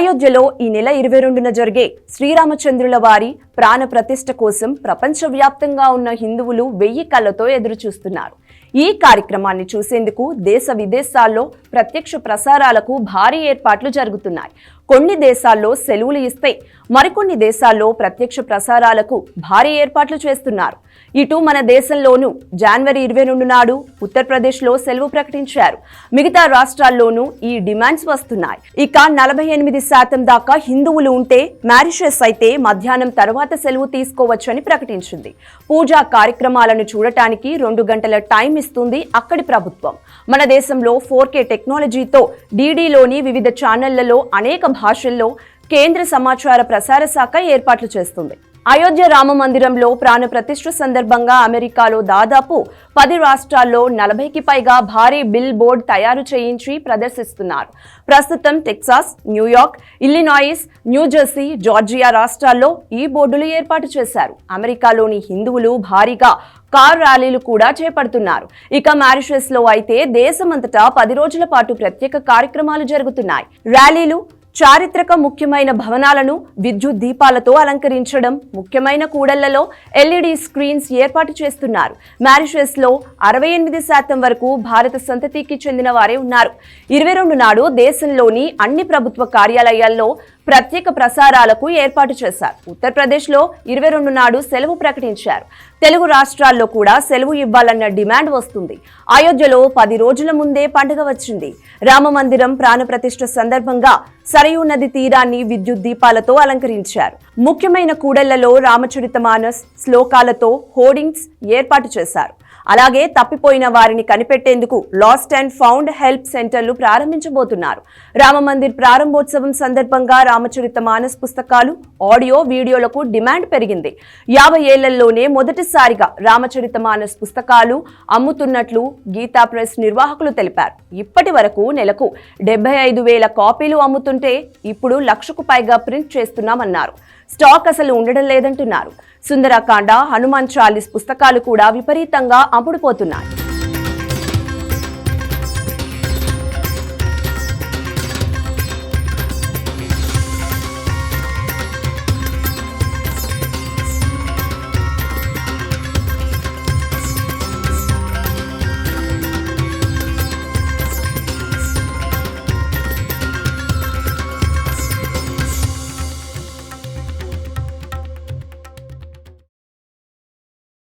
అయోధ్యలో ఈ నెల ఇరవై రెండున జరిగే శ్రీరామచంద్రుల వారి ప్రాణ ప్రతిష్ఠ కోసం ప్రపంచవ్యాప్తంగా ఉన్న హిందువులు వెయ్యి కళ్ళతో ఎదురుచూస్తున్నారు. ఈ కార్యక్రమాన్ని చూసేందుకు దేశ విదేశాల్లో ప్రత్యక్ష ప్రసారాలకు భారీ ఏర్పాట్లు జరుగుతున్నాయి. కొన్ని దేశాల్లో సెలవులు ఇస్తే మరికొన్ని దేశాల్లో ప్రత్యక్ష ప్రసారాలకు భారీ ఏర్పాట్లు చేస్తున్నారు. ఇటు మన దేశంలోనూ జనవరి ఇరవై రెండు నాడు ఉత్తరప్రదేశ్లో సెలవు ప్రకటించారు. మిగతా రాష్ట్రాల్లోనూ ఈ డిమాండ్స్ వస్తున్నాయి. ఇక నలభై ఎనిమిది శాతం దాకా హిందువులు ఉంటే మ్యారిషెస్ అయితే మధ్యాహ్నం తర్వాత సెలవు తీసుకోవచ్చని ప్రకటించింది. పూజా కార్యక్రమాలను చూడటానికి రెండు గంటల టైం ఇస్తుంది అక్కడి ప్రభుత్వం. మన దేశంలో ఫోర్ కే టెక్నాలజీతో డీడీలోని వివిధ ఛానళ్ళలో అనేక భాషల్లో కేంద్ర సమాచార ప్రసార శాఖ ఏర్పాట్లు చేస్తుంది. అయోధ్య రామ మందిరంలో ప్రాణ ప్రతిష్ఠ సందర్భంగా అమెరికాలో దాదాపు పది రాష్ట్రాల్లో నలభైకి పైగా భారీ బిల్ బోర్డ్ తయారు చేయించి ప్రదర్శిస్తున్నారు. ప్రస్తుతం Texas New York Illinois New Jersey Georgia రాష్ట్రాల్లో ఈ బోర్డులు ఏర్పాటు చేశారు. అమెరికాలోని హిందువులు భారీగా కార్ ర్యాలీలు కూడా చేపడుతున్నారు. ఇక మారిషస్లో అయితే దేశమంతటా పది రోజుల పాటు ప్రత్యేక కార్యక్రమాలు జరుగుతున్నాయి. ర్యాలీలు చారిత్రక ముఖ్యమైన భవనాలను విద్యుత్ దీపాలతో అలంకరించడం ముఖ్యమైన కూడళ్ళలో ఎల్ఈడి స్క్రీన్స్ ఏర్పాటు చేస్తున్నారు. మారిషస్లో అరవై ఎనిమిది శాతం వరకు భారత సంతతికి చెందిన వారే ఉన్నారు. ఇరవై రెండు నాడు దేశంలోని అన్ని ప్రభుత్వ కార్యాలయాల్లో ప్రత్యేక ప్రసారాలకు ఏర్పాటు చేశారు. ఉత్తరప్రదేశ్లో ఇరవై రెండు నాడు సెలవు ప్రకటించారు. తెలుగు రాష్ట్రాల్లో కూడా సెలవు ఇవ్వాలన్న డిమాండ్ వస్తుంది. అయోధ్యలో పది రోజుల ముందే పండుగ వచ్చింది. రామ మందిరం ప్రాణప్రతిష్ఠ సందర్భంగా సరయూ నది తీరాన్ని విద్యుత్ దీపాలతో అలంకరించారు. ముఖ్యమైన కూడళ్ళలో రామచరితమానస్ శ్లోకాలతో హోర్డింగ్స్ ఏర్పాటు చేశారు. అలాగే తప్పిపోయిన వారిని కనిపెట్టేందుకు లాస్ట్ అండ్ ఫౌండ్ హెల్ప్ సెంటర్లు ప్రారంభించబోతున్నారు. రామమందిర్ ప్రారంభోత్సవం సందర్భంగా రామచరిత మానస్ పుస్తకాలు ఆడియో వీడియోలకు డిమాండ్ పెరిగింది. యాభై ఏళ్ళలోనే మొదటిసారిగా రామచరిత మానస్ పుస్తకాలు అమ్ముతున్నట్లు గీతా ప్రెస్ నిర్వాహకులు తెలిపారు. ఇప్పటి వరకు నెలకు డెబ్బై ఐదు వేల కాపీలు అమ్ముతుంటే ఇప్పుడు లక్షకు పైగా ప్రింట్ చేస్తున్నామన్నారు. స్టాక్ అసలు ఉండడం లేదంటున్నారు. సుందరకాండ హనుమాన్ చాలీస్ పుస్తకాలు కూడా విపరీతంగా అమ్ముడుపోతున్నాయి.